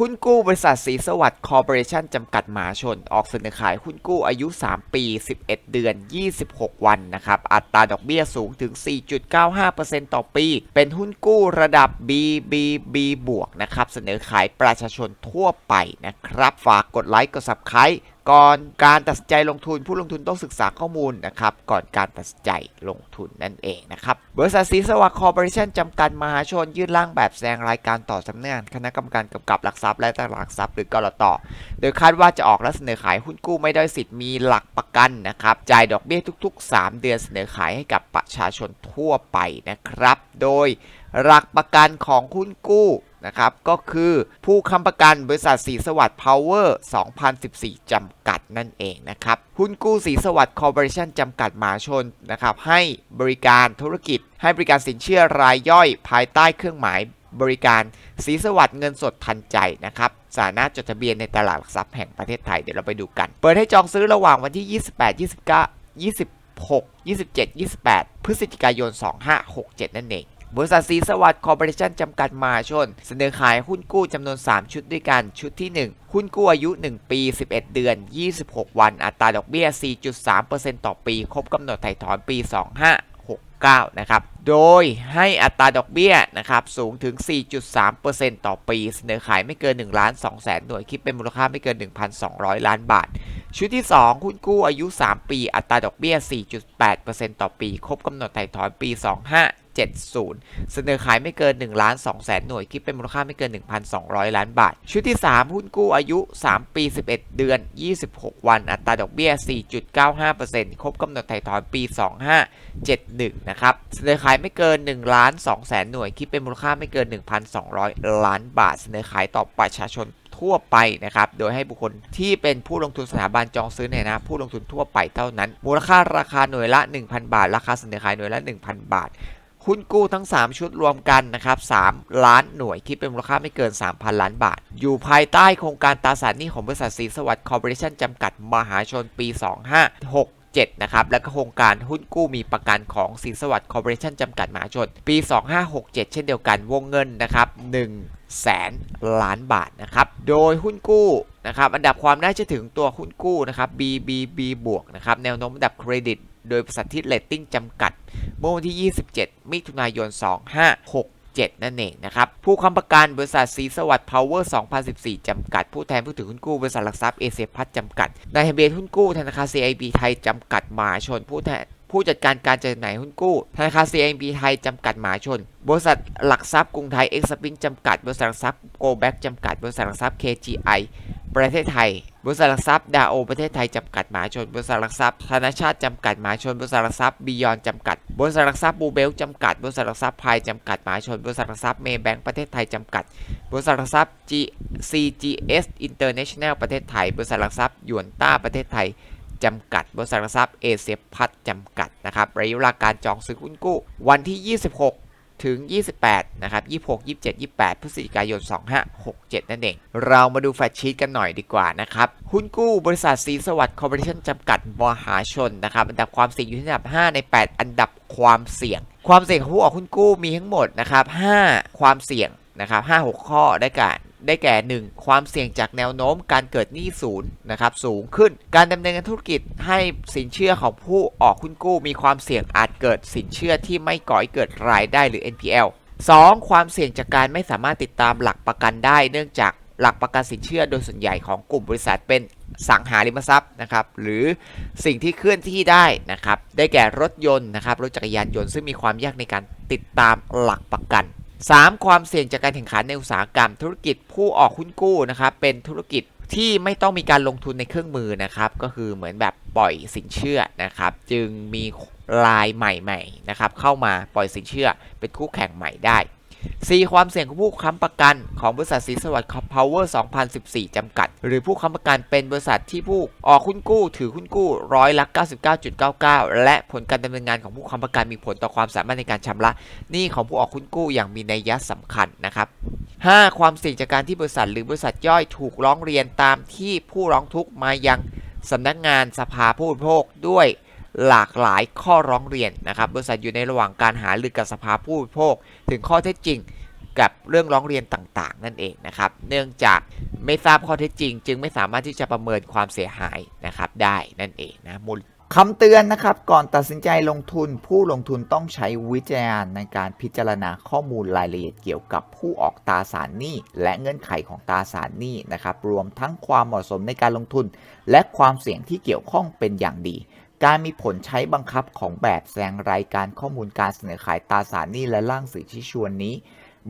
หุ้นกู้บริษัทสีสวัสดิ์คอร์ปอเรชั่นจำกัดมหาชน ออกเสนอขายหุ้นกู้อายุ 3 ปี 11 เดือน 26 วันนะครับ อัตราดอกเบี้ยสูงถึง 4.95%ต่อปี เป็นหุ้นกู้ระดับ BBB บวกนะครับ เสนอขายประชาชนทั่วไปนะครับ ฝากกดไลค์กด Subscribe ก่อนการตัดสินใจลงทุนผู้ลงทุนต้องศึกษาข้อมูลนะครับก่อนการตัดสินใจลงทุนนั่นเองนะครับบริษัทสีสวัสดิ์คอร์ปอเรชั่นจำกัดมหาชนยื่นร่างแบบแสดงรายการต่อสำนักงานคณะกรรมการกำกับหลักทรัพย์และตลาดหลักทรัพย์หรือกรตโดยคาดว่าจะออกและเสนอขายหุ้นกู้ไม่ได้สิทธิ์มีหลักประกันนะครับจ่ายดอกเบี้ยทุก ๆ 3 เดือนเสนอขายให้กับประชาชนทั่วไปนะครับ โดย หลักประกันของหุ้นกู้นะครับก็คือผู้ค้ำประกันบริษัทสีสวัสดิ์พาวเวอร์ 2014 จำกัดนั่นเองนะครับหุ้นกู้สีสวัสดิ์คอร์ปอเรชั่นจำกัดมหาชนนะครับให้บริการธุรกิจ ให้บริการสินเชื่อรายย่อยภายใต้เครื่องหมายบริการสีสวัสดิ์เงินสดทันใจนะครับสามารถจดทะเบียนในตลาดหลักทรัพย์แห่งประเทศไทยเดี๋ยวเราไปดูกัน เปิดให้จองซื้อระหว่างวันที่ 28 29 26 27 28 พฤศจิกายน 2567 นั่นเอง บริษัทสีสวัสดิ์คอร์ปอเรชั่นจำกัดมหาชน เสนอขายหุ้นกู้จำนวน 3 ชุดด้วยกัน ชุดที่ 1 หุ้นกู้อายุ 1 ปี 11 เดือน 26 วัน อัตราดอกเบี้ย 4.3%ต่อปี ครบกำหนดไถ่ถอนปี 2569 นะครับ โดยให้อัตราดอกเบี้ยนะครับสูงถึง 4.3%ต่อปี เสนอขายไม่เกิน1ล้าน2แสนหน่วย คิดเป็นมูลค่าไม่เกิน 1,200 ล้านบาทชุดที่ 2 หุ้นกู้อายุ 3 ปี อัตราดอกเบี้ย 4.8%ต่อปี ครบกำหนดไถ่ถอนปี 70 เสนอขายไม่เกิน1ล้าน2แสนหน่วยคิดเป็นมูลค่าไม่เกิน 1,200 ล้านบาท ชุดที่ 3 หุ้นกู้อายุ 3 ปี 11 เดือน 26 วัน อัตราดอกเบี้ย 4.95%ครบกำหนดไถ่ถอนปี 2571 นะครับ เสนอขายไม่เกิน1ล้าน2แสนหน่วยคิดเป็นมูลค่าไม่เกิน 1,200 ล้านบาท เสนอขายต่อประชาชนทั่วไปนะครับ โดยให้บุคคลที่เป็นผู้ลงทุนสถาบันจองซื้อในนะผู้ลงทุนทั่วไปเท่านั้น มูลค่าราคาหน่วยละ 1,000 บาท ราคาเสนอขายหน่วยละ 1,000 บาท หุ้นกู้ทั้ง 3 ชุดรวมกันนะครับ3ล้านหน่วยคิดเป็นมูลค่าไม่เกิน 3,000 ล้านบาท อยู่ภายใต้โครงการตราสารหนี้ของบริษัทสีสวัสดิ์คอร์ปอเรชั่นจำกัดมหาชนปี 256นะครับและก็โครงการหุ้นกู้มีประกันของสินสวัสดิ์คอร์ปอเรชั่นจำกัดมหาชน ปี 2567 เช่นเดียวกันวงเงินนะครับ1แสนล้านบาทนะครับโดยหุ้นกู้นะครับอันดับความน่าเชื่อถือตัวหุ้นกู้นะครับ BBB บวกนะครับแนวโน้มอันดับเครดิต โดยบริษัทที่เรตติ้งจำกัด เมื่อวันที่ 27 มิถุนายน 2567 นั่นเองนะครับ ผู้ค้ำประกันบริษัทสีสวัสดิ์พาวเวอร์ 2014 จำกัด ผู้แทนผู้ถือหุ้นกู้บริษัทหลักทรัพย์เอเชียพัฒน์จำกัด นายทะเบียนหุ้นกู้ธนาคาร CIB ไทย จำกัดมหาชนผู้แทนผู้จัดการการจำหน่ายหุ้นกู้ธนาคาร CIB ไทย จำกัดมหาชน บริษัทหลักทรัพย์กรุงไทยเอ็กซ์ปิงจำกัด บริษัทหลักทรัพย์โกแบ็กจำกัด บริษัทหลักทรัพย์ KGI ประเทศไทย บริษัทหลักทรัพย์ดาโอประเทศไทยจำกัดมหาชน บริษัทหลักทรัพย์ธนชาติจำกัดมหาชน บริษัทหลักทรัพย์บียอนจำกัด บริษัทหลักทรัพย์บูเบลจำกัด บริษัทหลักทรัพย์พายจำกัดมหาชน บริษัทหลักทรัพย์เมย์แบงก์ประเทศไทยจำกัด บริษัทหลักทรัพย์ CGS International ประเทศไทย บริษัทหลักทรัพย์ยวนต้าประเทศไทยจำกัด บริษัทหลักทรัพย์เอเชียพัฒน์จำกัดนะครับระยะเวลาการจองซื้อหุ้นกู้ วันที่ 26 ถึง 28 นะครับ 26 27 28 พฤศจิกายน 2567 นั่นเอง เรามาดูแฟชชีตกันหน่อยดีกว่านะครับ หุ้นกู้บริษัทสีสวัสดิ์คอร์ปอเรชั่นจำกัดมหาชนนะครับ อันดับความเสี่ยงอยู่ที่อันดับ 5 ใน 8 อันดับความเสี่ยง ความเสี่ยงของผู้ออกหุ้นกู้มีทั้งหมดนะครับ 5 ความเสี่ยงนะครับ5 6 ข้อได้แก่ ได้แก่ 1. ความเสี่ยงจากแนวโน้มการเกิดหนี้ศูนย์นะครับสูงขึ้น การดำเนินธุรกิจให้สินเชื่อของผู้ออกหุ้นกู้ มีความเสี่ยงอาจเกิดสินเชื่อที่ไม่ก่อให้เกิดรายได้หรือ NPL 2. ความเสี่ยงจากการไม่สามารถติดตามหลักประกันได้ เนื่องจากหลักประกันสินเชื่อโดยส่วนใหญ่ของกลุ่มบริษัทเป็นสังหาริมทรัพย์นะครับหรือสิ่งที่เคลื่อนที่ได้นะครับได้แก่รถยนต์นะครับรถจักรยานยนต์ซึ่งมีความยากในการติดตามหลักประกัน 3. ความเสี่ยงจากการแข่งขันในอุตสาหกรรม ธุรกิจผู้ออกหุ้นกู้นะครับเป็นธุรกิจที่ไม่ต้องมีการลงทุนในเครื่องมือนะครับ ก็คือเหมือนแบบปล่อยสินเชื่อนะครับ จึงมีลายใหม่ๆนะครับเข้ามาปล่อยสินเชื่อเป็นคู่แข่งใหม่ได้ 4. ความเสี่ยงของผู้ค้ำประกันของบริษัทสีสวัสดิ์พาวเวอร์2014 จำกัด หรือผู้ค้ำประกันเป็นบริษัทที่ผู้ออกหุ้นกู้ ถือหุ้นกู้ร้อยละ99.99 และผลการดำเนินงานของผู้ค้ำประกันมีผลต่อความสามารถในการชำระหนี้ของผู้ออกหุ้นกู้อย่างมีนัยยะสำคัญนะครับ 5. ความเสี่ยงจากการที่บริษัทหรือบริษัทย่อยถูกร้องเรียนตามที่ผู้ร้องทุกข์มายังสำนักงานสภาผู้บริโภคด้วย หลากหลายข้อร้องเรียนนะครับบริษัทอยู่ในระหว่างการหารือกับสภาผู้บริโภค ถึงข้อเท็จจริงกับเรื่องร้องเรียนต่างๆ นั่นเองนะครับ เนื่องจากไม่ทราบข้อเท็จจริง จึงไม่สามารถที่จะประเมินความเสียหายนะครับได้นั่นเองนะมูลคำเตือนนะครับก่อนตัดสินใจลงทุนผู้ลงทุนต้องใช้วิจารณญาณในการพิจารณาข้อมูลรายละเอียดเกี่ยวกับผู้ออกตราสารหนี้ และเงื่อนไขของตราสารหนี้นะครับรวมทั้งความเหมาะสมในการลงทุน และความเสี่ยงที่เกี่ยวข้องเป็นอย่างดี การมีผลใช้บังคับของแบบแสดงรายการข้อมูลการเสนอขายตราสารหนี้และร่างสื่อชี้ชวนนี้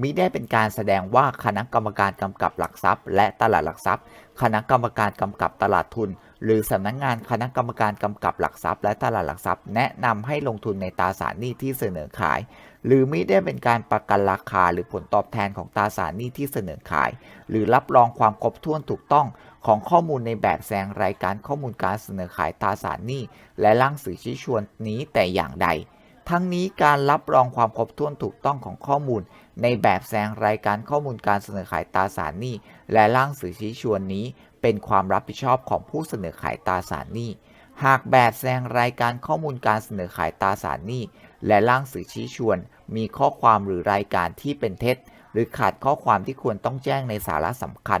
มิได้เป็นการแสดงว่าคณะกรรมการกำกับหลักทรัพย์ และตลาดหลักทรัพย์ คณะกรรมการกำกับตลาดทุน หรือสำนักงานคณะกรรมการกำกับหลักทรัพย์ และตลาดหลักทรัพย์ แนะนำให้ลงทุนในตราสารหนี้ที่เสนอขาย หรือมิได้เป็นการประกันราคาหรือผลตอบแทนของตราสารหนี้ที่เสนอขาย หรือรับรองความครบถ้วนถูกต้อง ของข้อมูลในแบบแสดงรายการข้อมูลการเสนอขายตราสารหนี้และร่างสื่อชี้ชวนนี้แต่อย่างใด ทั้งนี้การรับรองความครบถ้วนถูกต้องของข้อมูล ในแบบแสดงรายการข้อมูลการเสนอขายตราสารหนี้และร่างสื่อชี้ชวนนี้ เป็นความรับผิดชอบของผู้เสนอขายตราสารหนี้หากแบบแสดงรายการข้อมูลการเสนอขายตราสารหนี้ และร่างสื่อชี้ชวน มีข้อความหรือรายการที่เป็นเท็จ หรือขาดข้อความที่ควรต้องแจ้งในสาระสำคัญ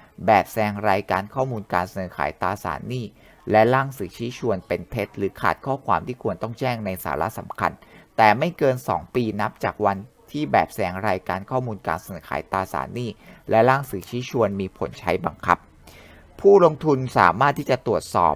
แบบแสดงรายการข้อมูลการเสนอขายตราสารหนี้ และร่างสื่อชี้ชวนเป็นเท็จ หรือขาดข้อความที่ควรต้องแจ้งในสาระสำคัญ แต่ไม่เกิน 2 ปีนับจากวันที่แบบแสดงรายการข้อมูลการเสนอขายตราสารหนี้ และร่างสื่อชี้ชวนมีผลใช้บังคับ ผู้ลงทุนสามารถที่จะตรวจสอบ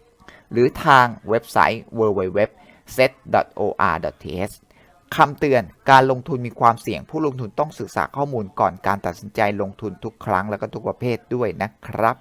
หรือทางเว็บไซต์ www.set.or.th คำเตือนการลงทุนมีความเสี่ยงผู้ลงทุนต้องศึกษาข้อมูลก่อนการตัดสินใจลงทุนทุกครั้งและก็ทุกประเภทด้วยนะครับ